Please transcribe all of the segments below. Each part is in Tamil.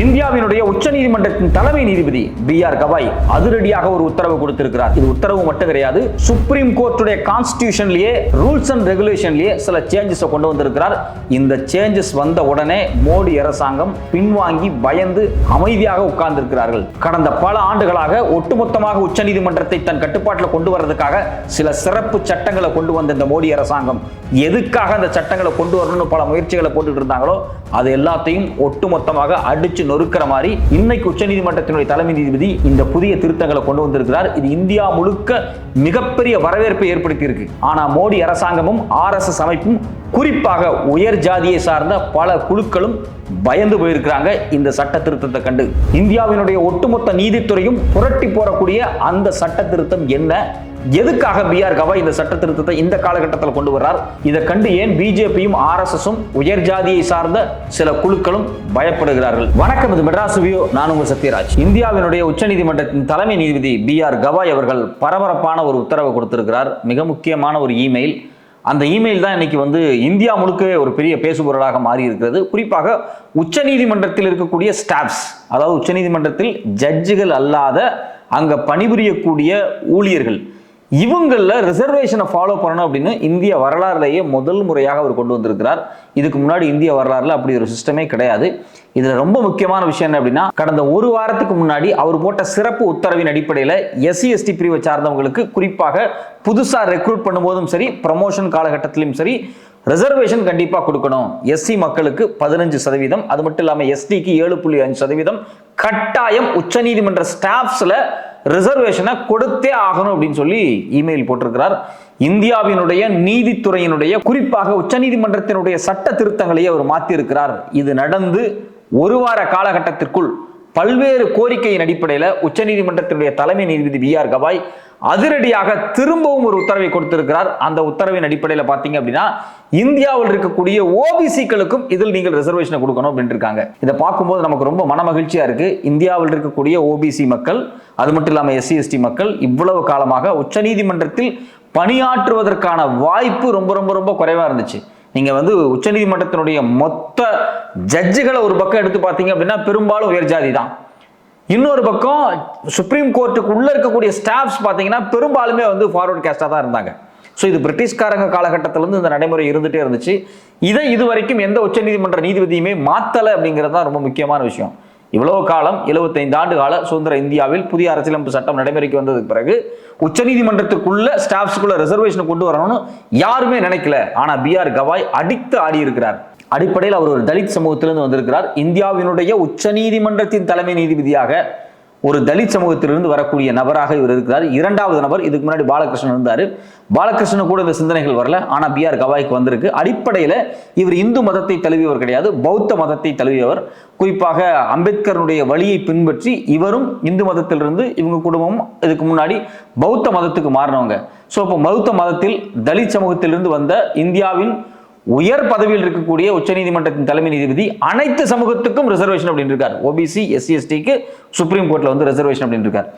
இந்தியாவினுடைய உச்சநீதிமன்றத்தின் தலைமை நீதிபதி பி ஆர் கவாய் அதிரடியாக ஒரு உத்தரவு கொடுத்திருக்கிறார். இது உத்தரவு மட்டும் கிடையாது சுப்ரீம் கோர்ட்டுடைய கான்ஸ்டியூஷன்லயே ரூல்ஸ் அண்ட் ரெகுலேஷன்லயே சில சேஞ்சஸ் கொண்டு வந்திருக்கிறார். இந்த சேஞ்சஸ் வந்த உடனே மோடி அரசாங்கம் பின்வாங்கி பயந்து அமைதியாக உட்கார்ந்திருக்கிறார்கள். கடந்த பல ஆண்டுகளாக ஒட்டுமொத்தமாக உச்ச நீதிமன்றத்தை தன் கட்டுப்பாட்டில் கொண்டு வர்றதுக்காக சில சிறப்பு சட்டங்களை கொண்டு வந்த இந்த மோடி அரசாங்கம் எதுக்காக அந்த சட்டங்களை கொண்டு வரணும்னு பல முயற்சிகளை போட்டுட்டு இருந்தாங்களோ அது எல்லாத்தையும் ஒட்டுமொத்தமாக அடிச்சு நொறுக்கிற மாதிரி இன்னைக்கு உச்சநீதிமன்றத்தினுடைய தலைமை நீதிபதி இந்த புதிய திருத்தங்களை கொண்டு வந்திருக்கிறார். இது இந்தியா முழுக்க மிகப்பெரிய வரவேற்பை ஏற்படுத்தி இருக்கு ஆனா மோடி அரசாங்கமும் ஆர் எஸ் எஸ் அமைப்பும் குறிப்பாக உயர் ஜாதியை சார்ந்த பல குழுக்களும் பயந்து போயிருக்கிறாங்க இந்த சட்ட திருத்தத்தை கண்டு. இந்தியாவினுடைய ஒட்டுமொத்த நீதித்துறையும் புரட்டி போறக்கூடிய அந்த சட்ட திருத்தம் என்ன? எதுக்காக பிஆர் கவாய் இந்த சட்ட திருத்தத்தை இந்த காலகட்டத்தில் கொண்டு வர்றார்? இதை கண்டு ஏன் பிஜேபியும் ஆர்எஸ்எஸும் உயர் ஜாதியை சார்ந்த சில குழுக்களும் பயப்படுகிறார்கள்? வணக்கம் இது மெட்ராஸ் வியூ. நான் உங்கள் சத்யராஜ். இந்தியாவினுடைய உச்சநீதிமன்றத்தின் தலைமை நீதிபதி பி ஆர் கவாய் அவர்கள் பரபரப்பான ஒரு உத்தரவு கொடுத்திருக்கிறார். மிக முக்கியமான ஒரு இமெயில் அந்த இமெயில் தான் இன்னைக்கு வந்து இந்தியா முழுக்கவே ஒரு பெரிய பேசுபொருளாக மாறி இருக்கிறது குறிப்பாக உச்சநீதிமன்றத்தில் இருக்கக்கூடிய ஸ்டாஃப்ஸ் அதாவது உச்சநீதிமன்றத்தில் ஜட்ஜுகள் அல்லாத அங்க பணிபுரியக்கூடிய ஊழியர்கள் இவங்களில் ரிசர்வேஷனை ஃபாலோ பண்ணணும் அப்படின்னு இந்திய வரலாறுலேயே முதல் முறையாக அவர் கொண்டு வந்திருக்கிறார். இதுக்கு முன்னாடி இந்திய வரலாறுல அப்படி ஒரு சிஸ்டமே கிடையாது. இதில் ரொம்ப முக்கியமான விஷயம் என்ன அப்படின்னா கடந்த ஒரு வாரத்துக்கு முன்னாடி அவர் போட்ட சிறப்பு உத்தரவின் அடிப்படையில் எஸ்சி எஸ்டி பிரிவை சார்ந்தவங்களுக்கு குறிப்பாக புதுசாக ரெக்ரூட் பண்ணும்போதும் சரி ப்ரமோஷன் காலகட்டத்திலும் சரி ரிசர்வேஷன் கண்டிப்பாக கொடுக்கணும். எஸ்சி மக்களுக்கு பதினஞ்சு சதவீதம். அது மட்டும் இல்லாமல் எஸ்டிக்கு ஏழு புள்ளி அஞ்சு சதவீதம். கட்டாயம் உச்சநீதிமன்ற ஸ்டாஃப்ஸில் ரிசர்வேஷனை கொடுத்தே ஆகணும் அப்படின்னு சொல்லி இமெயில் போட்டிருக்கிறார். இந்தியாவினுடைய நீதித்துறையினுடைய குறிப்பாக உச்சநீதிமன்றத்தினுடைய சட்ட திருத்தங்களையே அவர் மாற்றியிருக்கிறார் இது நடந்து ஒரு வார காலகட்டத்திற்குள் பல்வேறு கோரிக்கையின் அடிப்படையில் உச்சநீதிமன்றத்தினுடைய தலைமை நீதிபதி பி ஆர் கவாய் அதிரடியாக திரும்பவும் ஒரு உத்தரவை கொடுத்திருக்கிறார். அந்த உத்தரவின் அடிப்படையில் பார்த்தீங்க அப்படின்னா இந்தியாவில் இருக்கக்கூடிய ஓபிசிக்களுக்கும் இதில் நீங்கள் ரிசர்வேஷனை கொடுக்கணும் அப்படின்னு இருக்காங்க. இதை பார்க்கும்போது நமக்கு ரொம்ப மன மகிழ்ச்சியா இருக்கு. இந்தியாவில் இருக்கக்கூடிய ஓபிசி மக்கள் அது மட்டும் இல்லாமல் எஸ்சி எஸ்டி மக்கள் இவ்வளவு காலமாக உச்சநீதிமன்றத்தில் பணியாற்றுவதற்கான வாய்ப்பு ரொம்ப ரொம்ப ரொம்ப குறைவா இருந்துச்சு. நீங்க வந்து உச்சநீதிமன்றத்தினுடைய மொத்த ஜட்ஜுகளை ஒரு பக்கம் எடுத்து பார்த்தீங்க அப்படின்னா பெரும்பாலும் உயர் ஜாதி தான். இன்னொரு பக்கம் சுப்ரீம் கோர்ட்டுக்கு உள்ளே இருக்கக்கூடிய ஸ்டாஃப்ஸ் பார்த்தீங்கன்னா பெரும்பாலுமே வந்து ஃபார்வர்ட் கேஸ்டாக தான் இருந்தாங்க. ஸோ இது பிரிட்டிஷ்காரங்க காலகட்டத்திலேருந்து இந்த நடைமுறை இருந்துகிட்டே இருந்துச்சு. இதை இது வரைக்கும் எந்த உச்சநீதிமன்ற நீதிபதியுமே மாற்றலை அப்படிங்கிறது தான் ரொம்ப முக்கியமான விஷயம். இவ்வளவு காலம் 75 ஆண்டு கால சுதந்திர இந்தியாவில் புதிய அரசியலமைப்பு சட்டம் நடைமுறைக்கு வந்ததுக்கு பிறகு உச்சநீதிமன்றத்துக்குள்ள ஸ்டாஃப்ஸுக்குள்ள ரிசர்வேஷனை கொண்டு வரணும்னு யாருமே நினைக்கல. ஆனால் பி ஆர் கவாய் அடித்து ஆடி இருக்கிறார் அடிப்படையில் அவர் ஒரு தலித் சமூகத்திலிருந்து வந்திருக்கிறார். இந்தியாவினுடைய உச்ச நீதிமன்றத்தின் தலைமை நீதிபதியாக ஒரு தலித் சமூகத்திலிருந்து வரக்கூடிய நபராக இவர் இருக்கிறார். இரண்டாவது நபர் இதுக்கு முன்னாடி பாலகிருஷ்ணன் இருந்தார். பாலகிருஷ்ணன் கூட இந்த சிந்தனைகள் வரல. ஆனா பி ஆர் கவாய்க்கு வந்திருக்கு. அடிப்படையில் இவர் இந்து மதத்தை தழுவியவர் கிடையாது. பௌத்த மதத்தை தழுவியவர். குறிப்பாக அம்பேத்கருடைய வழியை பின்பற்றி இவரும் இந்து மதத்திலிருந்து இவங்க குடும்பமும் இதுக்கு முன்னாடி பௌத்த மதத்துக்கு மாறினவங்க. ஸோ இப்போ பௌத்த மதத்தில் தலித் சமூகத்திலிருந்து வந்த இந்தியாவின் உயர் பதவியில் இருக்கக்கூடிய உச்சநீதிமன்றத்தின் தலைமை நீதிபதி அனைத்து சமூகத்துக்கும் ரிசர்வேஷன் அப்படின்னு இருக்கார் ஓபிசி எஸ்சி எஸ்டிக்கு சுப்ரீம் கோர்ட்ல வந்து ரிசர்வேஷன் அப்படின்னு இருக்கார்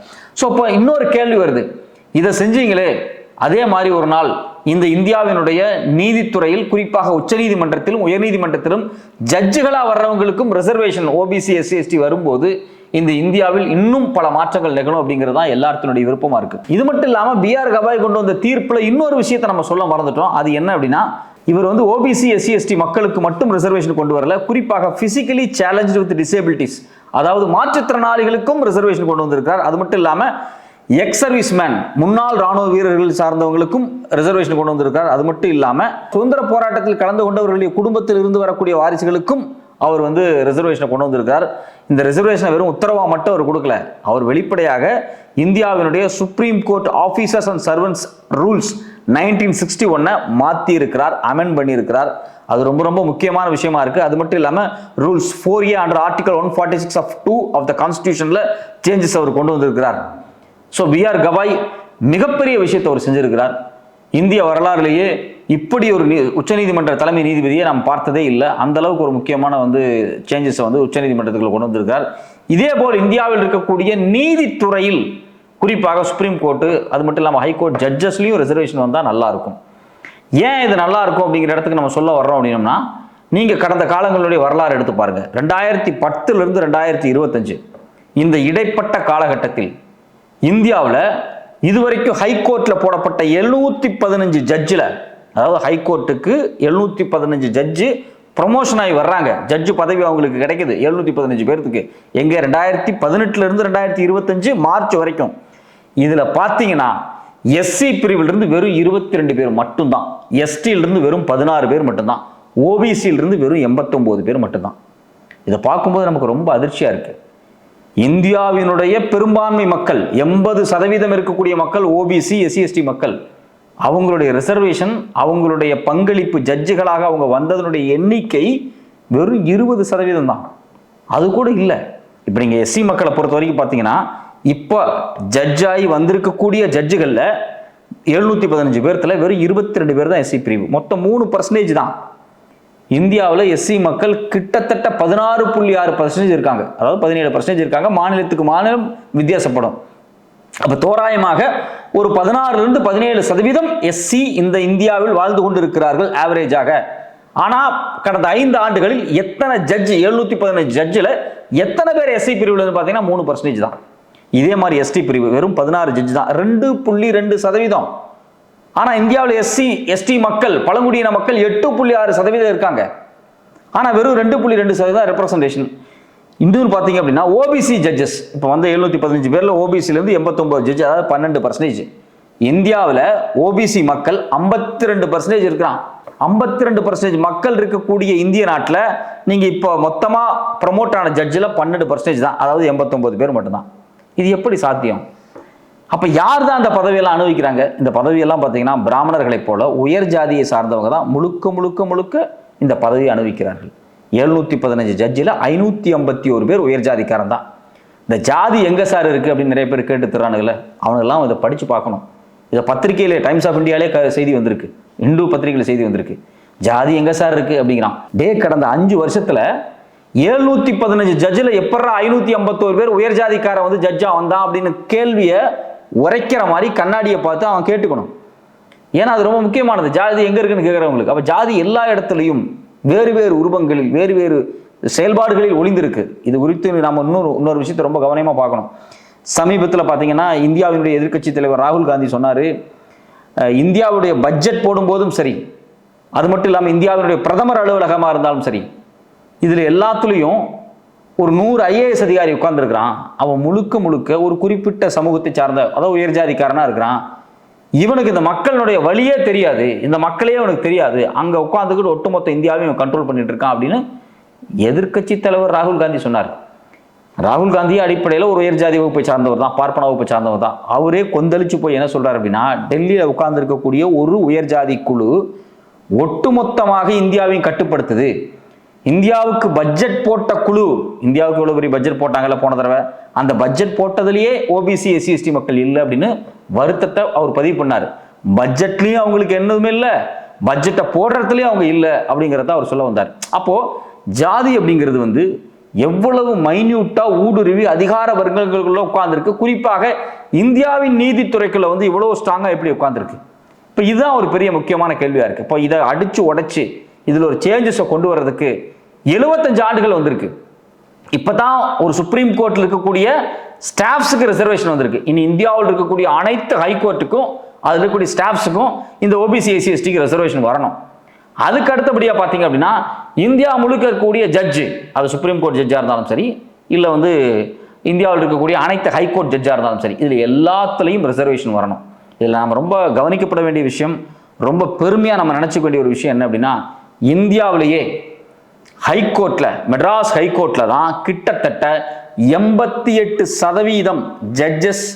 ஸோ இப்போ இன்னொரு கேள்வி வருது. இதை செஞ்சீங்களே அதே மாதிரி ஒரு நாள் இந்த இந்தியாவினுடைய நீதித்துறையில் குறிப்பாக உச்சநீதிமன்றத்திலும் உயர்நீதிமன்றத்திலும் ஜட்ஜுகளா வர்றவங்களுக்கும் ரிசர்வேஷன் ஓபிசி எஸ்சி எஸ்டி வரும்போது இந்த இந்தியாவில் இன்னும் பல மாற்றங்கள் நிகழும் அப்படிங்கிறது தான் எல்லாத்தினுடைய விருப்பமா இருக்கு. இது மட்டும் இல்லாமல் பிஆர் கபாய் கவாய் கொண்டு வந்த தீர்ப்புல இன்னொரு விஷயத்தை நம்ம சொல்ல மறந்துட்டோம். அது என்ன அப்படின்னா இவர் வந்து ஓபிசி எஸ்சி எஸ்டி மக்களுக்கு மட்டும் ரிசர்வேஷன் கொண்டு வரல. குறிப்பாக பிசிக்கலி சேலஞ்சு வித் டிசேபிலிட்டிஸ் அதாவது மாற்றுத்திறனாளிகளுக்கும் ரிசர்வேஷன் கொண்டு வந்திருக்கிறார். அது மட்டும் இல்லாமல் எக்ஸ் சர்வீஸ் மேன் முன்னாள் ராணுவ வீரர்கள் சார்ந்தவங்களுக்கும் ரிசர்வேஷன் கொண்டு வந்திருக்கிறார். அது மட்டும் இல்லாமல் சுதந்திர போராட்டத்தில் கலந்து கொண்டவர்களுடைய குடும்பத்தில் இருந்து வரக்கூடிய வாரிசுகளுக்கும் அவர் வந்து ரிசர்வேஷனை கொண்டு வந்திருக்கார் இந்த ரிசர்வேஷனை வெறும் உத்தரவாக மட்டும் அவர் கொடுக்கல. அவர் வெளிப்படையாக இந்தியாவினுடைய supreme court officers and servants rules nineteen sixty ஒன்னை மாற்றி இருக்கிறார் அமெண்ட் பண்ணியிருக்கிறார். அது ரொம்ப ரொம்ப முக்கியமான விஷயமா இருக்கு. அது மட்டும் இல்லாமல் rules four A under article one forty six of two of the கான்ஸ்டியூஷனில் changes அவர் கொண்டு வந்திருக்கிறார். ஸோ பி ஆர் கவாய் மிகப்பெரிய விஷயத்தை அவர் செஞ்சிருக்கிறார். இந்திய வரலாறுலேயே இப்படி ஒரு உச்சநீதிமன்ற தலைமை நீதிபதியை நாம் பார்த்ததே இல்லை. அந்த அளவுக்கு ஒரு முக்கியமான வந்து சேஞ்சஸை வந்து உச்சநீதிமன்றத்துக்குள்ள கொண்டு வந்திருக்கார் இதே போல் இந்தியாவில் இருக்கக்கூடிய நீதித்துறையில் குறிப்பாக சுப்ரீம் கோர்ட்டு அது மட்டும் இல்லாமல் ஹைகோர்ட் ஜட்ஜஸ்லையும் ரிசர்வேஷன் வந்தால் நல்லாயிருக்கும் ஏன் இது நல்லா இருக்கும் அப்படிங்கிற இடத்துக்கு நம்ம சொல்ல வர்றோம் அப்படின்னம்னா நீங்கள் கடந்த காலங்களுடைய வரலாறு எடுத்து பாருங்க. ரெண்டாயிரத்தி பத்துலேருந்து ரெண்டாயிரத்தி இருபத்தஞ்சு இந்த இடைப்பட்ட காலகட்டத்தில் இந்தியாவில் இதுவரைக்கும் ஹைகோர்ட்டில் போடப்பட்ட எழுநூற்றி பதினஞ்சு ஜட்ஜில் அதாவது ஹைகோர்ட்டுக்கு எழுநூற்றி பதினஞ்சு ஜட்ஜு ப்ரொமோஷன் ஆகி வர்றாங்க. ஜட்ஜு பதவி அவங்களுக்கு கிடைக்குது. எழுநூற்றி பதினஞ்சு பேர்த்துக்கு. எங்கே ரெண்டாயிரத்தி பதினெட்டுலேருந்து ரெண்டாயிரத்தி இருபத்தஞ்சு மார்ச் வரைக்கும். இதில் பார்த்தீங்கன்னா எஸ்சி பிரிவிலிருந்து வெறும் இருபத்தி ரெண்டு பேர் மட்டும்தான். எஸ்டியிலிருந்து வெறும் பதினாறு பேர் மட்டும்தான். ஓபிசியிலிருந்து வெறும் எண்பத்தொம்போது பேர் மட்டும்தான். இதை பார்க்கும்போது நமக்கு ரொம்ப அதிர்ச்சியாக இருக்குது இந்தியாவினுடைய பெரும்பான்மை மக்கள் எண்பது சதவீதம் இருக்கக்கூடிய மக்கள் ஓபிசி எஸ்சி எஸ்டி மக்கள். அவங்களுடைய ரிசர்வேஷன் அவங்களுடைய பங்களிப்பு ஜட்ஜுகளாக அவங்க வந்ததனுடைய எண்ணிக்கை வெறும் இருபது சதவீதம் தான். அது கூட இல்லை. இப்போ நீங்கள் எஸ்சி மக்களை பொறுத்த வரைக்கும் பார்த்தீங்கன்னா இப்போ ஜட்ஜாகி வந்திருக்கக்கூடிய ஜட்ஜுகளில் எழுநூற்றி பதினஞ்சு பேர்த்தில் வெறும் இருபத்தி ரெண்டு பேர் தான் எஸ்சி பிரிவு. மொத்தம் மூணு பர்சன்டேஜ் தான். இந்தியாவில் எஸ்சி மக்கள் கிட்டத்தட்ட பதினாறு புள்ளி ஆறு பர்சன்டேஜ் இருக்காங்க. அதாவது பதினேழு பர்சன்டேஜ் இருக்காங்க. மாநிலத்துக்கு மாநிலம் வித்தியாசப்படும். அப்போ தோராயமாக ஒரு பதினாறுலேருந்து பதினேழு சதவீதம் எஸ்சி இந்த இந்தியாவில் வாழ்ந்து கொண்டிருக்கிறார்கள் ஆவரேஜாக ஆனால் கடந்த ஐந்து ஆண்டுகளில் எத்தனை ஜட்ஜ் எழுநூற்றி பதினஞ்சு ஜட்ஜில் எத்தனை பேர் எஸ்சி பிரிவில் பார்த்தீங்கன்னா மூணு பர்சன்டேஜ் தான். இதே மாதிரி எஸ்டி பிரிவு வெறும் பதினாறு ஜட்ஜ் தான். ரெண்டு புள்ளி ரெண்டு சதவீதம். ஆனால் இந்தியாவில் எஸ்சி எஸ்டி மக்கள் பழங்குடியின மக்கள் எட்டு புள்ளி ஆறு சதவீதம் இருக்காங்க. ஆனால் வெறும் ரெண்டு புள்ளி ரெண்டு சதவீதம் ரெப்ரசன்டேஷன் இன்னொன்று பார்த்தீங்க அப்படின்னா ஓபிசி ஜட்ஜஸ் இப்போ வந்து எழுநூத்தி பதினஞ்சு பேர்ல ஓபிசிலேருந்து எண்பத்தொம்பது ஜட்ஜ் அதாவது பன்னெண்டு பர்சன்டேஜ் இந்தியாவில் ஓபிசி மக்கள் ஐம்பத்தி ரெண்டு பர்சன்டேஜ் இருக்கிறான். ஐம்பத்தி ரெண்டு பர்சன்டேஜ் மக்கள் இருக்கக்கூடிய இந்திய நாட்டில் நீங்கள் இப்போ மொத்தமாக ப்ரமோட் ஆன ஜட்ஜில் பன்னெண்டு பர்சன்டேஜ் தான். அதாவது எண்பத்தொம்பது பேர் மட்டும்தான். இது எப்படி சாத்தியம்? அப்போ யார் தான் அந்த பதவியெல்லாம் அனுபவிக்கிறாங்க? இந்த பதவியெல்லாம் பார்த்தீங்கன்னா பிராமணர்களைப் போல உயர் ஜாதியை சார்ந்தவங்க தான் முழுக்க முழுக்க முழுக்க இந்த பதவியை அனுபவிக்கிறார்கள். எழுநூற்றி பதினஞ்சு ஜட்ஜில் ஐநூற்றி ஐம்பத்தி ஒரு பேர் உயர் ஜாதிக்காரன் தான். இந்த ஜாதி எங்கே சார் இருக்குது அப்படின்னு நிறைய பேர் கேட்டு தர்றானுங்களே அவனுங்கெல்லாம் இதை படித்து பார்க்கணும். இதை பத்திரிகையில டைம்ஸ் ஆஃப் இந்தியாலே செய்தி வந்திருக்கு. இந்து பத்திரிகையில் செய்தி வந்திருக்கு. ஜாதி எங்கே சார் இருக்குது அப்படிங்கிறான். டே கடந்த அஞ்சு வருஷத்தில் எழுநூத்தி பதினஞ்சு ஜட்ஜில் எப்படா ஐநூற்றி ஐம்பத்தோரு பேர் உயர் ஜாதிக்காரன் வந்து ஜட்ஜாக வந்தான் அப்படின்னு கேள்வியை உரைக்கிற மாதிரி கண்ணாடியை பார்த்து அவன் கேட்டுக்கணும். ஏன்னா அது ரொம்ப முக்கியமானது. ஜாதி எங்கே இருக்குன்னு கேட்குறவங்களுக்கு. அப்போ ஜாதி எல்லா இடத்துலையும் வேறு வேறு உருவங்களில் வேறு வேறு செயல்பாடுகளில் ஒளிந்திருக்கு. இது குறித்து நாம் இன்னொரு இன்னொரு விஷயத்தை ரொம்ப கவனமாக பார்க்கணும். சமீபத்தில் பார்த்தீங்கன்னா இந்தியாவினுடைய எதிர்க்கட்சி தலைவர் ராகுல் காந்தி சொன்னார் இந்தியாவுடைய பட்ஜெட் போடும்போதும் சரி அது மட்டும் இல்லாமல் இந்தியாவினுடைய பிரதமர் அலுவலகமாக இருந்தாலும் சரி இதில் எல்லாத்துலேயும் ஒரு நூறு ஐஏஎஸ் அதிகாரி உட்கார்ந்திருக்கிறான். அவன் முழுக்க முழுக்க ஒரு குறிப்பிட்ட சமூகத்தை சார்ந்த அதாவது உயர்ஜாதிக்காரனாக இருக்கிறான். இவனுக்கு இந்த மக்களுடைய வழியே தெரியாது. இந்த மக்களே அவனுக்கு தெரியாது. அங்கே உட்காந்துக்கிட்டு ஒட்டுமொத்த இந்தியாவையும் இவன் கண்ட்ரோல் பண்ணிட்டு இருக்கான் அப்படின்னு எதிர்க்கட்சி தலைவர் ராகுல் காந்தி சொன்னார். ராகுல் காந்தி அடிப்படையில் ஒரு உயர் ஜாதி வகுப்பை சார்ந்தவர் தான் பார்ப்பன வகுப்பை சார்ந்தவர் தான். அவரே கொந்தளிச்சு போய் என்ன சொல்றாரு அப்படின்னா டெல்லியில் உட்கார்ந்துருக்கக்கூடிய ஒரு உயர் ஜாதி குழு ஒட்டுமொத்தமாக இந்தியாவையும் கட்டுப்படுத்துது. இந்தியாவுக்கு பட்ஜெட் போட்ட குழு இந்தியாவுக்கு இவ்வளோ பெரிய பட்ஜெட் போட்டாங்கல்ல போன தடவை அந்த பட்ஜெட் போட்டதுலேயே ஓபிசி எஸ்சி எஸ்டி மக்கள் இல்லை அப்படின்னு வருத்தத்தை அவர் பதிவு பண்ணார். பட்ஜெட்லயும் அவங்களுக்கு என்னதுமே இல்லை. பட்ஜெட்டை போடுறதுலயும் அவங்க இல்லை அப்படிங்கிறத அவர் சொல்ல வந்தார். அப்போ ஜாதி அப்படிங்கிறது வந்து எவ்வளவு மைன்யூட்டா ஊடுருவி அதிகார வர்க்கங்களுக்குள்ள உட்கார்ந்துருக்கு. குறிப்பாக இந்தியாவின் நீதித்துறைக்குள்ள வந்து இவ்வளவு ஸ்ட்ராங்கா எப்படி உட்கார்ந்துருக்கு? இப்போ இதுதான் ஒரு பெரிய முக்கியமான கேள்வியா இருக்கு. இப்போ இதை அடிச்சு உடைச்சு இதுல ஒரு சேஞ்சஸை கொண்டு வர்றதுக்கு எழுபத்தஞ்சு ஆண்டுகள் வந்திருக்கு. இப்போ தான் ஒரு சுப்ரீம் கோர்ட்டில் இருக்கக்கூடிய ஸ்டாஃப்ஸுக்கு ரிசர்வேஷன் வந்திருக்கு. இனி இந்தியாவில் இருக்கக்கூடிய அனைத்து ஹைகோர்ட்டுக்கும் அதில் இருக்கக்கூடிய ஸ்டாஃப்ஸுக்கும் இந்த ஓபிசி எஸ்சி எஸ்டிக்கு ரிசர்வேஷன் வரணும். அதுக்கு அடுத்தபடியாக பார்த்தீங்க அப்படின்னா இந்தியா முழுக்க இருக்கக்கூடிய ஜட்ஜு அது சுப்ரீம் கோர்ட் ஜட்ஜாக இருந்தாலும் சரி இல்லை வந்து இந்தியாவில் இருக்கக்கூடிய அனைத்து ஹைகோர்ட் ஜட்ஜாக இருந்தாலும் சரி இதில் எல்லாத்துலேயும் ரிசர்வேஷன் வரணும். இதில் நாம் ரொம்ப கவனிக்கப்பட வேண்டிய விஷயம் ரொம்ப பெருமையாக நம்ம நினச்சிக்க வேண்டிய ஒரு விஷயம் என்ன அப்படின்னா இந்தியாவிலேயே ஹைகோர்ட்ல மெட்ராஸ் ஹைகோர்ட்ல தான் கிட்டத்தட்ட எண்பத்தி எட்டு சதவீதம் ஜட்ஜஸ்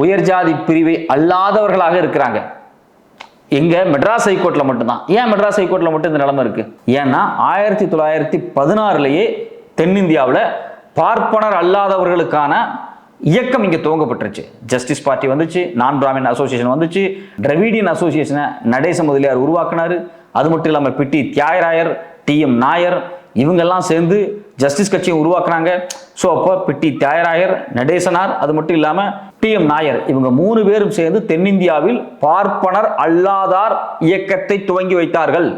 உயர்ஜாதி பிரிவை அல்லாதவர்களாக இருக்கிறாங்க. எங்க? மெட்ராஸ் ஹைகோர்ட்ல மட்டும்தான். ஏன் மெட்ராஸ் ஹைகோர்ட்ல மட்டும் இந்த நிலைமை இருக்கு? ஏன்னா ஆயிரத்தி தொள்ளாயிரத்தி பதினாறுலயே தென்னிந்தியாவில் பார்ப்பனர் அல்லாதவர்களுக்கான இயக்கம் இங்கே துவங்கப்பட்டுருச்சு. ஜஸ்டிஸ் பார்ட்டி வந்துச்சு நான் பிராமின் அசோசியேஷன் வந்துச்சு டிரவிடியன் அசோசியேஷனை நடேச முதலியார் உருவாக்குனாரு. அது மட்டும் இல்லாமல் பிட்டி தியாகராயர் டி எம் நாயர் இவங்கெல்லாம் சேர்ந்து ஜஸ்டிஸ் கட்சியை உருவாக்குனாங்க. ஸோ அப்போ பிட்டி தியாயராயர் நடேசனார் அது மட்டும் இல்லாமல் டி எம் நாயர் இவங்க மூணு பேரும் சேர்ந்து தென்னிந்தியாவில் பார்ப்பனர் அல்லாதார் இயக்கத்தை துவங்கி வைத்தார்கள்.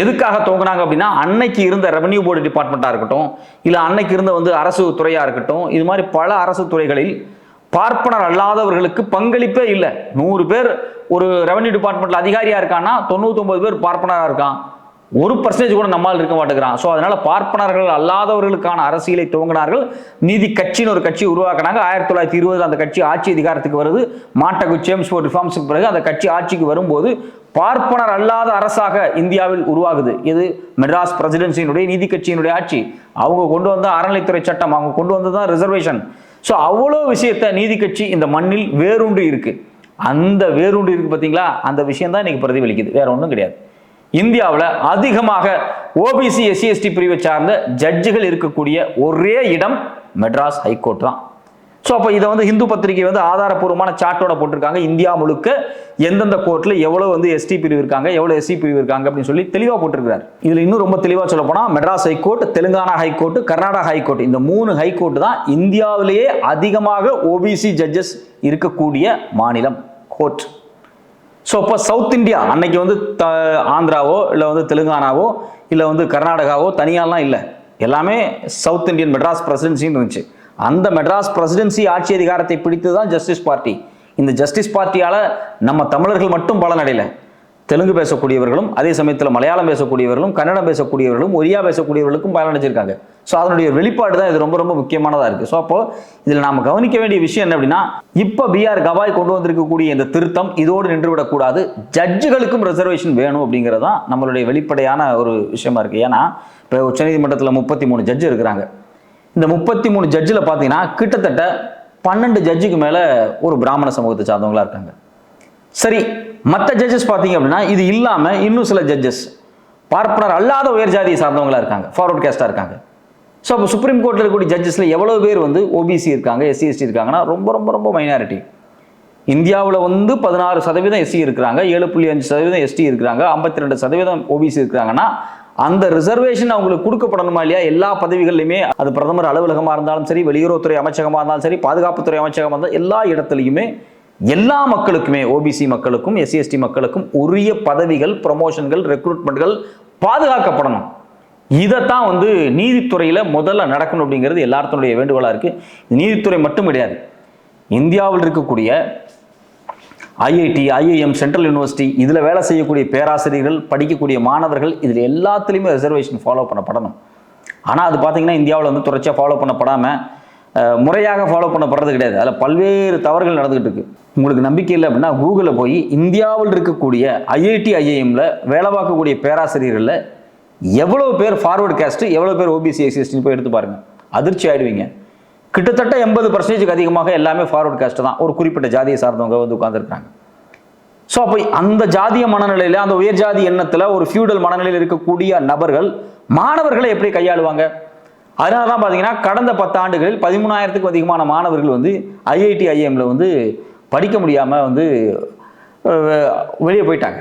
எதுக்காக துவங்கினாங்க அப்படின்னா அன்னைக்கு இருந்த ரெவன்யூ போர்டு டிபார்ட்மெண்ட்டாக இருக்கட்டும் இல்லை அன்னைக்கு இருந்த வந்து அரசு துறையாக இருக்கட்டும் இது மாதிரி பல அரசு துறைகளில் பார்ப்பனர் அல்லாதவர்களுக்கு பங்களிப்பே இல்லை. நூறு பேர் ஒரு ரெவன்யூ டிபார்ட்மெண்ட்டில் அதிகாரியாக இருக்கான்னா தொண்ணூத்தொம்பது பேர் பார்ப்பனராக இருக்கான். ஒரு பர்சன்டேஜ் கூட நம்மால் இருக்க மாட்டேங்கிறான். ஸோ அதனால பார்ப்பனர்கள் அல்லாதவர்களுக்கான அரசியலை துவங்கினார்கள். நீதி கட்சின்னு ஒரு கட்சி உருவாக்குனாங்க. ஆயிரத்தி தொள்ளாயிரத்தி இருபது அந்த கட்சி ஆட்சி அதிகாரத்துக்கு வருது. மாட்டகு சேம்ஸ் ஃபோர் ரிஃபார்ம்ஸுக்கு பிறகு அந்த கட்சி ஆட்சிக்கு வரும்போது பார்ப்பனர் அல்லாத அரசாக இந்தியாவில் உருவாகுது. இது மெட்ராஸ் பிரசிடென்சியினுடைய நீதி கட்சியினுடைய ஆட்சி. அவங்க கொண்டு வந்த அறநிலைத்துறை சட்டம் அவங்க கொண்டு வந்தது தான் ரிசர்வேஷன் ஸோ அவ்வளோ விஷயத்த நீதி கட்சி இந்த மண்ணில் வேரூன்றி இருக்குது அந்த வேரூன்றி இருக்குது பார்த்தீங்களா அந்த விஷயம் தான் இன்றைக்கி பிரதிபலிக்குது. வேற ஒன்றும் கிடையாது. இந்தியாவில் அதிகமாக ஓபிசி எஸ்சி எஸ்டி பிரிவை சார்ந்த ஜட்ஜுகள் இருக்கக்கூடிய ஒரே இடம் மெட்ராஸ் ஹைகோர்ட் தான். ஸோ அப்போ இதை வந்து ஹிந்து பத்திரிகை வந்து ஆதாரப்பூர்வமான சார்ட்டோட போட்டிருக்காங்க. இந்தியா முழுக்க எந்தெந்த கோர்ட்டில் எவ்வளோ வந்து எஸ்டி பிரிவு இருக்காங்க எவ்வளோ எஸ்சி பிரிவு இருக்காங்க அப்படின்னு சொல்லி தெளிவாக போட்டிருக்கிறார். இதில் இன்னும் ரொம்ப தெளிவாக சொல்ல போனால் Madras high court Telangana high court Karnataka high court இந்த மூணு ஹைகோர்ட் தான் இந்தியாவிலேயே அதிகமாக ஓபிசி ஜட்ஜஸ் இருக்கக்கூடிய மாநிலம் கோர்ட் ஸோ இப்போ சவுத் இந்தியா அன்னைக்கு வந்து த ஆந்திராவோ இல்லை வந்து தெலுங்கானாவோ இல்லை வந்து கர்நாடகாவோ தனியாலாம் இல்லை. எல்லாமே சவுத் இந்தியன் மெட்ராஸ் பிரசிடென்சின்னு இருந்துச்சு. அந்த மெட்ராஸ் பிரசிடென்சி ஆட்சி அதிகாரத்தை பிடித்து தான் ஜஸ்டிஸ் பார்ட்டி இந்த ஜஸ்டிஸ் பார்ட்டியால் நம்ம தமிழர்கள் மட்டும் பலனடையலை. தெலுங்கு பேசக்கூடியவர்களும் அதே சமயத்தில் மலையாளம் பேசக்கூடியவர்களும் கன்னடம் பேசக்கூடியவர்களும் ஒரியா பேசக்கூடியவர்களுக்கும் பயனடைஞ்சிருக்காங்க. ஸோ அதனுடைய வெளிப்பாடு தான் இது ரொம்ப ரொம்ப முக்கியமானதாக இருக்குது ஸோ அப்போ இதில் நாம் கவனிக்க வேண்டிய விஷயம் என்ன அப்படின்னா இப்போ பிஆர் கவாய் கொண்டு வந்திருக்கக்கூடிய இந்த திருத்தம் இதோடு நின்று விடக்கூடாது ஜட்ஜுகளுக்கும் ரிசர்வேஷன் வேணும் அப்படிங்கிறது தான் நம்மளுடைய வெளிப்படையான ஒரு விஷயமா இருக்குது ஏன்னா இப்போ உச்சநீதிமன்றத்தில் முப்பத்தி மூணு ஜட்ஜு இருக்கிறாங்க. இந்த முப்பத்தி மூணு ஜட்ஜில் பார்த்தீங்கன்னா கிட்டத்தட்ட பன்னெண்டு ஜட்ஜுக்கு மேலே ஒரு பிராமண சமூகத்தை சார்ந்தவங்களா இருக்காங்க. சரி மற்ற ஜட்ஜஸ் பார்த்தீங்க அப்படின்னா இது இல்லாமல் இன்னும் சில ஜட்ஜஸ் பார்ப்பனர் அல்லாத உயர் ஜாதியை சார்ந்தவங்களா இருக்காங்க ஃபார்வர்ட் கேஸ்டாக இருக்காங்க. ஸோ அப்போ சுப்ரீம் கோர்ட்டில் இருக்கக்கூடிய ஜட்ஜஸில் எவ்வளோ பேர் வந்து ஓபிசி இருக்காங்க எஸ்சி எஸ்டி இருக்காங்கன்னா ரொம்ப ரொம்ப ரொம்ப மைனாரிட்டி இந்தியாவில் வந்து பதினாறு சதவீதம் எஸ்சி இருக்கிறாங்க ஏழு புள்ளி அஞ்சு சதவீதம் எஸ்டி இருக்கிறாங்க ஐம்பத்தி ரெண்டு சதவீதம் ஓபிசி இருக்கிறாங்கன்னா அந்த ரிசர்வேஷன் அவங்களுக்கு கொடுக்கப்படணுமா இல்லையா? எல்லா பதவிகள்லையுமே அது பிரதமர் அலுவலகமாக இருந்தாலும் சரி வெளியுறவுத்துறை அமைச்சகமாக இருந்தாலும் சரி பாதுகாப்புத்துறை அமைச்சகமாக இருந்தாலும் எல்லா இடத்துலையுமே எல்லா மக்களுக்குமே ஓபிசி மக்களுக்கும் எஸ்சிஎஸ்டி மக்களுக்கும் உரிய பதவிகள் ப்ரமோஷன்கள் ரெக்ரூட்மெண்ட்கள் பாதுகாக்கப்படணும். இதைத்தான் வந்து நீதித்துறையில் முதல்ல நடக்கணும் அப்படிங்கிறது எல்லாத்தினுடைய வேண்டுகோளாக இருக்குது நீதித்துறை மட்டும் கிடையாது. இந்தியாவில் இருக்கக்கூடிய ஐஐடி ஐஐஎம் சென்ட்ரல் யூனிவர்சிட்டி இதில் வேலை செய்யக்கூடிய பேராசிரியர்கள் படிக்கக்கூடிய மாணவர்கள் இதில் எல்லாத்துலேயுமே ரிசர்வேஷன் ஃபாலோ பண்ணப்படணும். ஆனால் அது பார்த்திங்கன்னா இந்தியாவில் வந்து தொடர்ச்சியாக ஃபாலோ பண்ணப்படாமல் முறையாக ஃபாலோ பண்ணப்படுறது கிடையாது. அதில் பல்வேறு தவறுகள் நடந்துகிட்டு இருக்கு. உங்களுக்கு நம்பிக்கை இல்லை அப்படின்னா கூகுளில் போய் இந்தியாவில் இருக்கக்கூடிய ஐஐடி ஐஐஎம்ல வேலை பார்க்கக்கூடிய பேராசிரியர்களில் எவ்வளோ பேர் ஃபார்வர்டு கேஸ்ட்டு எவ்வளோ பேர் ஓபிசி எஸ்சிஎஸ்டின்னு போய் எடுத்து பாருங்கள் அதிர்ச்சி ஆயிடுவீங்க. கிட்டத்தட்ட எண்பது பர்சன்டேஜுக்கு அதிகமாக எல்லாமே ஃபார்வர்ட் கேஸ்ட் தான். ஒரு குறிப்பிட்ட ஜாதியை சார்ந்தவங்க வந்து உட்காந்துருக்காங்க ஸோ அப்போ அந்த ஜாதிய மனநிலையில் அந்த உயர் ஜாதி எண்ணத்தில் ஒரு ஃபியூடல் மனநிலையில் இருக்கக்கூடிய நபர்கள் மாணவர்களை எப்படி கையாளுவாங்க? அதனால தான் பார்த்தீங்கன்னா கடந்த பத்து ஆண்டுகளில் பதிமூணாயிரத்துக்கும் அதிகமான மாணவர்கள் வந்து ஐஐடி ஐஎம்ல வந்து படிக்க முடியாமல் வந்து வெளியே போயிட்டாங்க.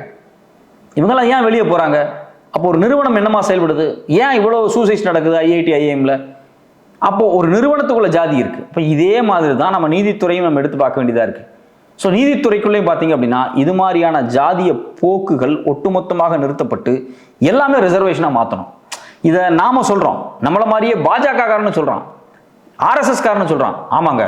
இவங்கெல்லாம் ஏன் வெளியே போகிறாங்க அப்போ ஒரு நிறுவனம் என்னமா செயல்படுது? ஏன் இவ்வளோ சூசைட்ஸ் நடக்குது ஐஐடி ஐஎம்ல அப்போ ஒரு நிறுவனத்துக்குள்ள ஜாதி இருக்குது இப்போ இதே மாதிரி தான் நம்ம நீதித்துறையும் நம்ம எடுத்து பார்க்க வேண்டியதாக இருக்குது ஸோ நீதித்துறைக்குள்ளேயும் பார்த்தீங்க அப்படின்னா இது மாதிரியான ஜாதிய போக்குகள் ஒட்டுமொத்தமாக நிறுத்தப்பட்டு எல்லாமே ரிசர்வேஷனாக மாற்றணும் இதை நாம சொல்றோம். நம்மளை மாதிரியே பாஜக காரன்னு சொல்றான். ஆர்எஸ்எஸ் காரன்னு ஆமாங்க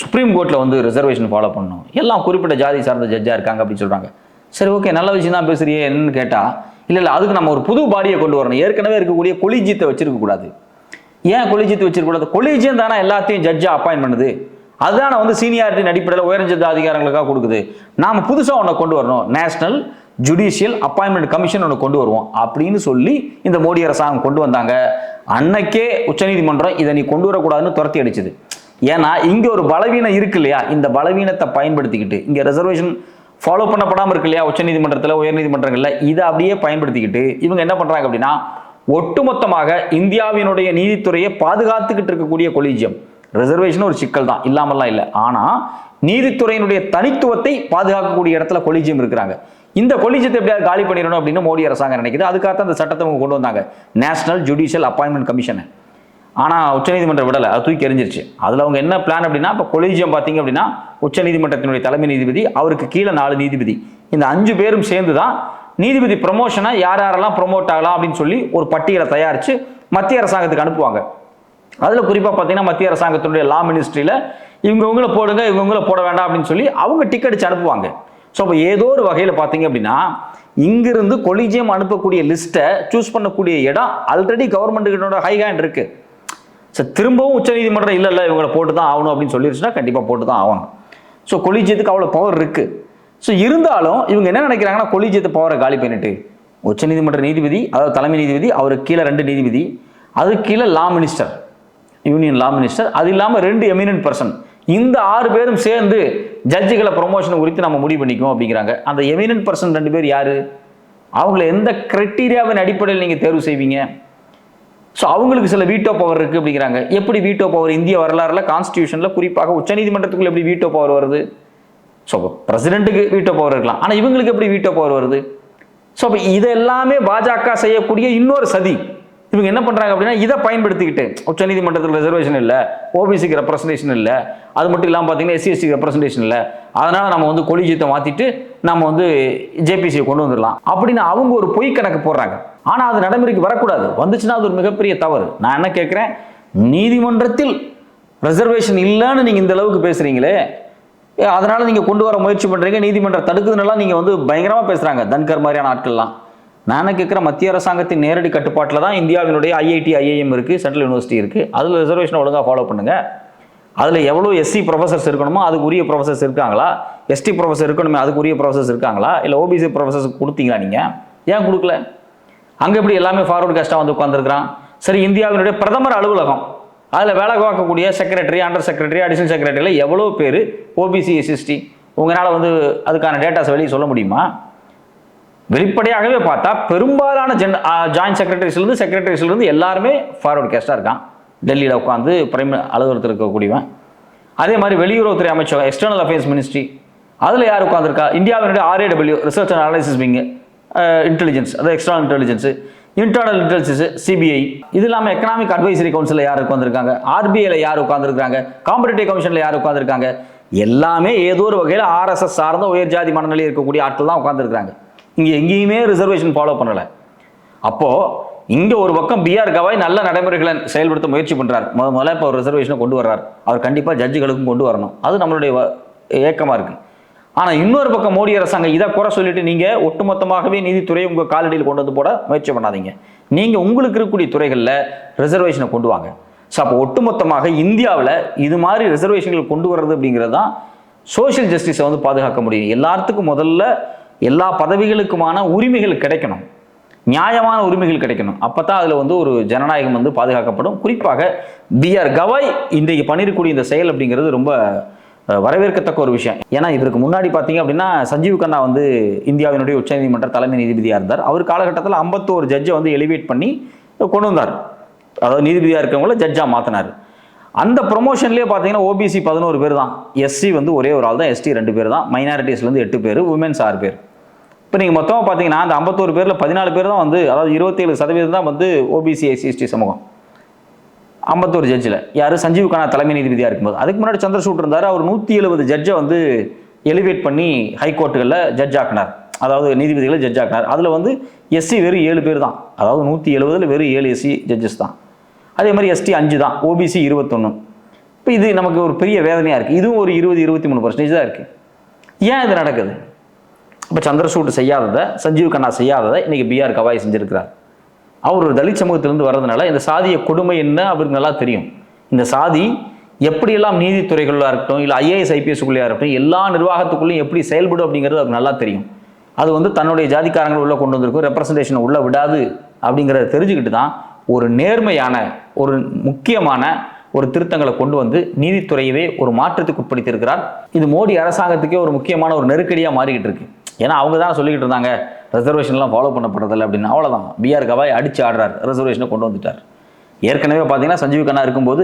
சுப்ரீம் கோர்ட்டில் வந்து ரிசர்வேஷன் ஃபாலோ பண்ணணும். எல்லாம் குறிப்பிட்ட ஜாதி சார்ந்த ஜட்ஜாக இருக்காங்க அப்படின்னு சொல்கிறாங்க சரி ஓகே நல்ல விஷயம் தான் பேசுறியே என்னன்னு கேட்டால் இல்லை இல்லை அதுக்கு நம்ம ஒரு புது பாடியை கொண்டு வரணும். ஏற்கனவே இருக்கக்கூடிய கொலிஜியத்தை வச்சிருக்கக்கூடாது ஏன் கொலிஜியத்தை வச்சிருக்கக்கூடாது கொலிஜியம் தானே எல்லாத்தையும் ஜட்ஜாக அப்பாயின் பண்ணுது. அதுதான் வந்து சீனியாரிட்டி அடிப்படையில் உயர்ந்த அதிகாரங்களுக்காக கொடுக்குது. நாம் புதுசாக ஒன்று கொண்டு வரணும். நேஷனல் ஜுடிஷியல் அப்பாயின்மெண்ட் கமிஷன் ஒன்று கொண்டு வருவோம். அப்படின்னு சொல்லி இந்த மோடி அரசாங்கம் கொண்டு வந்தாங்க. அன்னைக்கே உச்சநீதிமன்றம் இதை நீ கொண்டு வரக்கூடாதுன்னு துரத்தி அடிச்சது. ஏன்னா இங்கே ஒரு பலவீனம் இருக்கு இல்லையா? இந்த பலவீனத்தை பயன்படுத்திக்கிட்டு இங்கே ரிசர்வேஷன் ஃபாலோ பண்ணப்படாமல் இருக்கு இல்லையா? உச்சநீதிமன்றத்தில் உயர்நீதிமன்றங்களில் இதை அப்படியே பயன்படுத்திக்கிட்டு இவங்க என்ன பண்ணுறாங்க அப்படின்னா ஒட்டுமொத்தமாக இந்தியாவினுடைய நீதித்துறையை பாதுகாத்துக்கிட்டு இருக்கக்கூடிய கொலீஜியம். ரிசர்வேஷன் ஒரு சிக்கல் தான் இல்லாமல்லாம் இல்லை. ஆனால் நீதித்துறையினுடைய தனித்துவத்தை பாதுகாக்கக்கூடிய இடத்துல கொலீஜியம் இருக்கிறாங்க. இந்த கொலீஜியத்தை எப்படியாவது காலி பண்ணிடணும் அப்படின்னு மோடி அரசாங்கம் நினைக்குது. அதுக்காக அந்த சட்டத்தை அவங்க கொண்டு வந்தாங்க. நேஷனல் ஜுடிஷியல் அப்பாயின்மெண்ட் கமிஷனை ஆனால் உச்சநீதிமன்றம் விடலை. அது தூக்கி எறிஞ்சிருச்சு. அதில் அவங்க என்ன பிளான் அப்படின்னா இப்போ கொலீஜியம் பார்த்தீங்க அப்படின்னா உச்சநீதிமன்றத்தினுடைய தலைமை நீதிபதி அவருக்கு கீழே நாலு நீதிபதி. இந்த அஞ்சு பேரும் சேர்ந்து தான் நீதிபதி ப்ரமோஷனை யார் யாரெல்லாம் ப்ரொமோட் ஆகலாம் அப்படின்னு சொல்லி ஒரு பட்டியலை தயாரித்து மத்திய அரசாங்கத்துக்கு அனுப்புவாங்க. அதில் குறிப்பாக பார்த்தீங்கன்னா மத்திய அரசாங்கத்தினுடைய லா மினிஸ்ட்ரியில் இவங்கவுங்கள போடுங்க இவங்கவுங்கள போட வேண்டாம் அப்படின்னு சொல்லி அவங்க டிக்கெட் அனுப்புவாங்க. ஸோ அப்போ ஏதோ ஒரு வகையில் பார்த்தீங்க அப்படின்னா இங்கிருந்து கொலிஜியம் அனுப்பக்கூடிய லிஸ்ட்டை சூஸ் பண்ணக்கூடிய இடம் ஆல்ரெடி கவர்மெண்ட்டுக்கிட்ட ஹை ஹேண்ட் இருக்கு. ஸோ திரும்பவும் உச்சநீதிமன்றம் இல்லை இல்லை இவங்களை போட்டு தான் ஆகணும் அப்படின்னு சொல்லிடுச்சுன்னா கண்டிப்பாக போட்டு தான் ஆகணும். ஸோ கொலிஜியத்துக்கு அவ்வளோ பவர் இருக்கு. ஸோ இருந்தாலும் இவங்க என்ன நினைக்கிறாங்கன்னா கொலிஜியத்தை பவரை காலி பண்ணிட்டு உச்சநீதிமன்ற நீதிபதி அதாவது தலைமை நீதிபதி அவருக்கு கீழே ரெண்டு நீதிபதி அதுக்கு கீழே law minister union law minister அது இல்லாமல் ரெண்டு எமினன்ட் பர்சன் இந்த ஆறு பேரும் சேர்ந்து ஜட்ஜுகளை ப்ரொமோஷன் குறித்து நம்ம முடிவு பண்ணிக்குவோம் அப்படிங்கிறாங்க. அந்த எமினன்ட் பர்சன் ரெண்டு பேர் யாரு? அவங்கள எந்த கிரைட்டீரியாவின் அடிப்படையில் நீங்கள் தேர்வு செய்வீங்க? ஸோ அவங்களுக்கு சில வீட்டோ பவர் இருக்குது அப்படிங்கிறாங்க. எப்படி வீட்டோ பவர் இந்திய வரலாறுல கான்ஸ்டியூஷனில் குறிப்பாக உச்சநீதிமன்றத்துக்குள்ள எப்படி வீட்டோ பவர் வருது? ஸோ பிரசிடென்ட்டுக்கு வீட்டோ பவர் இருக்கலாம். ஆனால் இவங்களுக்கு எப்படி வீட்டோ பவர் வருது? ஸோ இப்போ இதெல்லாமே பாஜக செய்யக்கூடிய இன்னொரு சதி. இவங்க என்ன பண்ணுறாங்க அப்படின்னா இதை பயன்படுத்திக்கிட்டு உச்சநீதிமன்றத்தில் ரிசர்வேஷன் இல்லை ஓபிசிக்கு ரெப்ரசன்டேஷன் இல்லை அது மட்டும் இல்லாமல் பார்த்தீங்கன்னா எஸ்சிஎஸ்சி எஸ்சி ரெப்ரசன்டேஷன் இல்லை. அதனால் நம்ம வந்து கொலிஜியத்தை மாற்றிட்டு நம்ம வந்து ஜேபிசியை கொண்டு வந்துடலாம். அப்படின்னு அவங்க ஒரு பொய் கணக்கு போடுறாங்க. ஆனால் அது நடைமுறைக்கு வரக்கூடாது. வந்துச்சுன்னா அது ஒரு மிகப்பெரிய தவறு. நான் என்ன கேட்குறேன்? நீதிமன்றத்தில் ரிசர்வேஷன் இல்லைன்னு நீங்கள் இந்த அளவுக்கு பேசுகிறீங்களே அதனால் நீங்கள் கொண்டு வர முயற்சி பண்ணுறீங்க நீதிமன்றம் தடுக்குதுன்னெல்லாம் நீங்கள் வந்து பயங்கரமாக பேசுகிறாங்க தன்கர் மாதிரியான ஆட்கள்லாம். நான் கேட்குற மத்திய அரசாங்கத்தின் நேரடி கட்டுப்பாட்டில் தான் இந்தியாவினுடைய ஐஐடி ஐஐஎம் இருக்குது சென்ட்ரல் யூனிவர்சிட்டி இருக்குது அதில் ரிசர்வேஷன் ஒழுங்காக ஃபாலோ பண்ணுங்க. அதில் எவ்வளோ எஸ்சி ப்ரொஃபசர்ஸ் இருக்கணுமோ அதுக்கு உரிய ப்ரொஃபசர்ஸ் இருக்காங்களா எஸ்டி ப்ரொஃபசர் இருக்கணுமே அதுக்கு உரிய ப்ரொஃபஸர்ஸ் இருக்காங்களா? இல்லை ஓபிசி ப்ரொஃபஸர்ஸ் கொடுத்தீங்களா நீங்கள் ஏன் கொடுக்கல? அங்கே எப்படி எல்லாமே ஃபார்வர்ட் கேஸ்ட்டாக வந்து உட்காந்துருக்கிறான் சரி இந்தியாவினுடைய பிரதமர் அலுவலகம். அதில் வேலை பார்க்கக்கூடிய செக்ரட்டரி அண்டர் செக்ரட்டரி அடிஷனல் செக்ரட்டரியில் எவ்வளோ பேர்? ஓபிசி எஸ்எஸ்டி உங்களால் வந்து அதுக்கான டேட்டாஸ் வெளியே சொல்ல முடியுமா? வெளிப்படையாகவே பார்த்தா பெரும்பாலான ஜென் ஜாயின்ட் செக்ரட்டரிஸ்லேருந்து செக்ரட்டரிஸ்லேருந்து எல்லாருமே ஃபார்வர்ட் கேஸ்டாக இருக்கான். டெல்லியில் உட்காந்து பிரைம் அலுவலகத்தில் இருக்கக்கூடியவன். அதே மாதிரி வெளியுறவுத்துறை அமைச்சகம் எக்ஸ்டர்னல் அஃபேர்ஸ் மினிஸ்ட்ரி அதில் யார் உட்காந்துருக்கா இந்தியாவினுடைய RAW research and analysis wing intelligence அதாவது external intelligence internal intelligence CBI இது இல்லாமல் எக்கனாமிக் அட்வைசரி கவுன்சிலில் யார் உட்காந்துருக்காங்க ஆர்பிஐயில் யார் உட்காந்துருக்காங்க காம்படிட்டிவ் கமிஷனில் யார் உட்காந்துருக்காங்க எல்லாமே ஏதோ ஒரு வகையில் ஆர்எஸ்எஸ் சார்ந்த உயர் ஜாதி மனநிலையில் இருக்கக்கூடிய ஆட்கள் தான் உட்காந்துருக்காங்க இங்கே எங்கேயுமே ரிசர்வேஷன் ஃபாலோ பண்ணலை. அப்போது இங்கே ஒரு பக்கம் பிஆர் கவாய் நல்ல நடைமுறைகளை செயல்படுத்த முயற்சி பண்ணுறார் முத முதல்ல இப்போ ஒரு ரிசர்வேஷனை கொண்டு வர்றார். அவர் கண்டிப்பாக ஜட்ஜுகளுக்கும் கொண்டு வரணும். அது நம்மளுடைய ஏக்கமாக இருக்குது ஆனால் இன்னொரு பக்கம் மோடி அரசாங்கம் இதை குறை சொல்லிட்டு நீங்கள் ஒட்டுமொத்தமாகவே நீதித்துறையை உங்கள் காலடியில் கொண்டு வந்து போட முயற்சி பண்ணாதீங்க. நீங்கள் உங்களுக்கு இருக்கக்கூடிய துறைகளில் ரிசர்வேஷனை கொண்டு வாங்க. ஸோ அப்போ ஒட்டுமொத்தமாக இந்தியாவில் இது மாதிரி ரிசர்வேஷன்கள் கொண்டு வர்றது அப்படிங்கிறது தான் சோஷியல் ஜஸ்டிஸை வந்து பாதுகாக்க முடியும். எல்லாத்துக்கும் முதல்ல எல்லா பதவிகளுக்குமான உரிமைகள் கிடைக்கணும். நியாயமான உரிமைகள் கிடைக்கணும். அப்பதான் அதுல வந்து ஒரு ஜனநாயகம் வந்து பாதுகாக்கப்படும். குறிப்பாக பிஆர் கவாய் இன்றைக்கு பண்ணிருக்கூடிய இந்த செயல் அப்படிங்கிறது ரொம்ப வரவேற்கத்தக்க ஒரு விஷயம். ஏன்னா இதற்கு முன்னாடி பார்த்தீங்க அப்படின்னா சஞ்சீவ் கண்ணா வந்து இந்தியாவினுடைய உச்சநீதிமன்ற தலைமை நீதிபதியாக இருந்தார். அவர் காலகட்டத்தில் ஐம்பத்தோரு ஜட்ஜை வந்து எலிவேட் பண்ணி கொண்டு வந்தார். அதாவது நீதிபதியாக இருக்கிறவங்கள ஜட்ஜாக மாற்றினார் அந்த ப்ரொமோஷன்லேயே பார்த்தீங்கன்னா ஓபிசி பதினோரு பேர் தான். எஸ்சி வந்து ஒரே ஒரு ஆள் தான். எஸ்டி ரெண்டு பேர் தான். மைனாரிட்டிஸ்லேருந்து எட்டு பேர் உமன்ஸ் ஆறு பேர். இப்போ நீங்கள் மொத்தமாக பார்த்தீங்கன்னா அந்த ஐம்பத்தோரு பேரில் பதினாலு பேர் தான் வந்து அதாவது இருபத்தேழு சதவீதம் தான் வந்து ஓபிசி எஸ்சி எஸ்டி சமூகம். ஐம்பத்தோரு ஜட்ஜில் யார்? சஞ்சீவ் கண்ணா தலைமை நீதிபதியாக இருக்கும்போது. அதுக்கு முன்னாடி சந்திரசூட் இருந்தார். அவர் நூற்றி எழுபது ஜட்ஜை வந்து எலிவேட் பண்ணி ஹைகோர்ட்டுகளில் ஜட்ஜ் ஆக்கினார். அதாவது நீதிபதிகளை ஜட்ஜ் ஆக்கினார். அதில் வந்து எஸ்சி வெறும் ஏழு பேர் தான். அதாவது நூற்றி எழுபதில் வெறும் ஏழு எஸ்சி ஜட்ஜஸ் தான். அதே மாதிரி எஸ்டி அஞ்சு தான் ஓபிசி இருபத்தொன்று இப்போ இது நமக்கு ஒரு பெரிய வேதனையாக இருக்குது இதுவும் ஒரு இருபது இருபத்தி மூணு பர்சன்டேஜ் தான் இருக்குது ஏன் இது நடக்குது? இப்போ சந்திரசூட் செய்யாததை சஞ்சீவ் கண்ணா செய்யாததை இன்னைக்கு பிஆர் கவாய் செஞ்சிருக்கிறார். அவர் ஒரு தலித் சமூகத்திலேருந்து வர்றதுனால இந்த சாதிய கொடுமை என்ன அப்படின்னு நல்லா தெரியும். இந்த சாதி எப்படியெல்லாம் நீதித்துறைகளாக இருக்கட்டும் இல்லை ஐஏஎஸ் ஐபிஎஸ்க்குள்ளேயா இருக்கட்டும் எல்லா நிர்வாகத்துக்குள்ளேயும் எப்படி செயல்படும் அப்படிங்கிறது அவருக்கு நல்லா தெரியும். அது வந்து தன்னுடைய ஜாதிக்காரங்களை உள்ளே கொண்டு வந்திருக்கும் ரெப்ரசன்டேஷனை உள்ள விடாது அப்படிங்கிறத தெரிஞ்சுக்கிட்டு தான் ஒரு நேர்மையான ஒரு முக்கியமான ஒரு திருத்தங்களை கொண்டு வந்து நீதித்துறையவே ஒரு மாற்றத்துக்கு உட்படுத்தியிருக்கிறார். இது மோடி அரசாங்கத்துக்கே ஒரு முக்கியமான ஒரு நெருக்கடியாக மாறிக்கிட்டு இருக்கு. ஏன்னா அவங்க தான் சொல்லிக்கிட்டு இருந்தாங்க ரிசர்வேஷன்லாம் ஃபாலோ பண்ணப்படுறதில்ல அப்படின்னு. அவ்வளோதான் பிஆர் கவாய் அடிச்சு ஆடுறார் ரிசர்வேஷனை கொண்டு வந்துட்டார். ஏற்கனவே பார்த்தீங்கன்னா சஞ்சீவ் கண்ணா இருக்கும்போது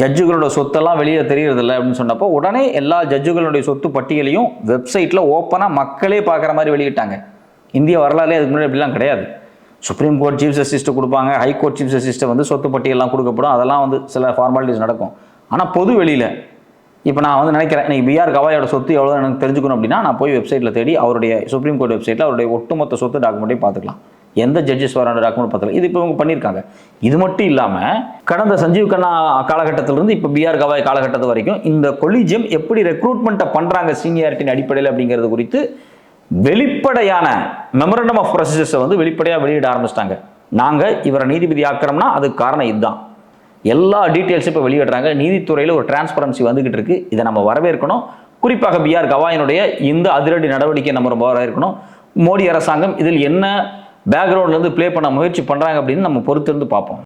ஜட்ஜுகளோட சொத்தெல்லாம் வெளியே தெரியறதில்ல அப்படின்னு சொன்னப்போ உடனே எல்லா ஜட்ஜுகளுடைய சொத்து பட்டியலையும் வெப்சைட்டில் ஓப்பனாக மக்களே பார்க்குற மாதிரி வெளியிட்டாங்க. இந்திய வரலாறுலேயே அதுக்கு முன்னாடி அப்படிலாம் கிடையாது. சுப்ரீம் கோர்ட் சீஃப் ஜஸ்டிஸ்ட்டு கொடுப்பாங்க ஹை கோர்ட் சீஃப் ஜஸ்டிஸ்ட்டை வந்து சொத்து பட்டியலாம் கொடுக்கப்படும். அதெல்லாம் வந்து சில ஃபார்மாலிட்டிஸ் நடக்கும். ஆனால் பொது வெளியில் இப்போ நான் வந்து நினைக்கிறேன் இன்றைக்கி பிஆர் கவாயோட சொத்து எவ்வளோ எனக்கு தெரிஞ்சுக்கணும் அப்படின்னா நான் போய் வெப்சைட்டில் தேடி அவருடைய சுப்ரீம் கோர்ட் வெப்சைட்டில் அவருடைய ஒட்டுமொத்த சொத்து டாக்குமெண்ட்டையும் பார்த்துக்கலாம். எந்த ஜட்ஜஸ் வரான டாக்குமெண்ட் பார்த்துக்கலாம். இது இப்போ இவங்க பண்ணியிருக்காங்க. இது மட்டும் இல்லாமல் கடந்த சஞ்சீவ் கண்ணா காலகட்டத்திலிருந்து இப்போ பிஆர் கவாய் காலகட்டத்து வரைக்கும் இந்த கொலிஜியம் எப்படி ரெக்ரூட்மெண்ட்டை பண்ணுறாங்க சீனியாரிட்டியின் அடிப்படையில் அப்படிங்கிறது குறித்து வெளிப்படையான மெமரண்டம் ஆஃப் ப்ரொசீஜர்ஸை வந்து வெளிப்படையாக வெளியிட ஆரம்பிச்சிட்டாங்க. நாங்கள் இவரை நீதிபதி ஆக்கிறோம்னா அதுக்கு காரணம் இதுதான். எல்லா டீட்டெயில்ஸும் இப்போ வெளியிடுறாங்க. நீதித்துறையில் ஒரு டிரான்ஸ்பரன்சி வந்துகிட்டு இருக்கு. இதை நம்ம வரவேற்கணும். குறிப்பாக பிஆர் கவாயினுடைய இந்த அதிரடி நடவடிக்கை நம்ம ரொம்ப வரவேற்கணும். மோடி அரசாங்கம் இதில் என்ன பேக்ரவுண்ட்லேருந்து ப்ளே பண்ண முயற்சி பண்ணுறாங்க அப்படின்னு நம்ம பொறுத்திருந்து பார்ப்போம்.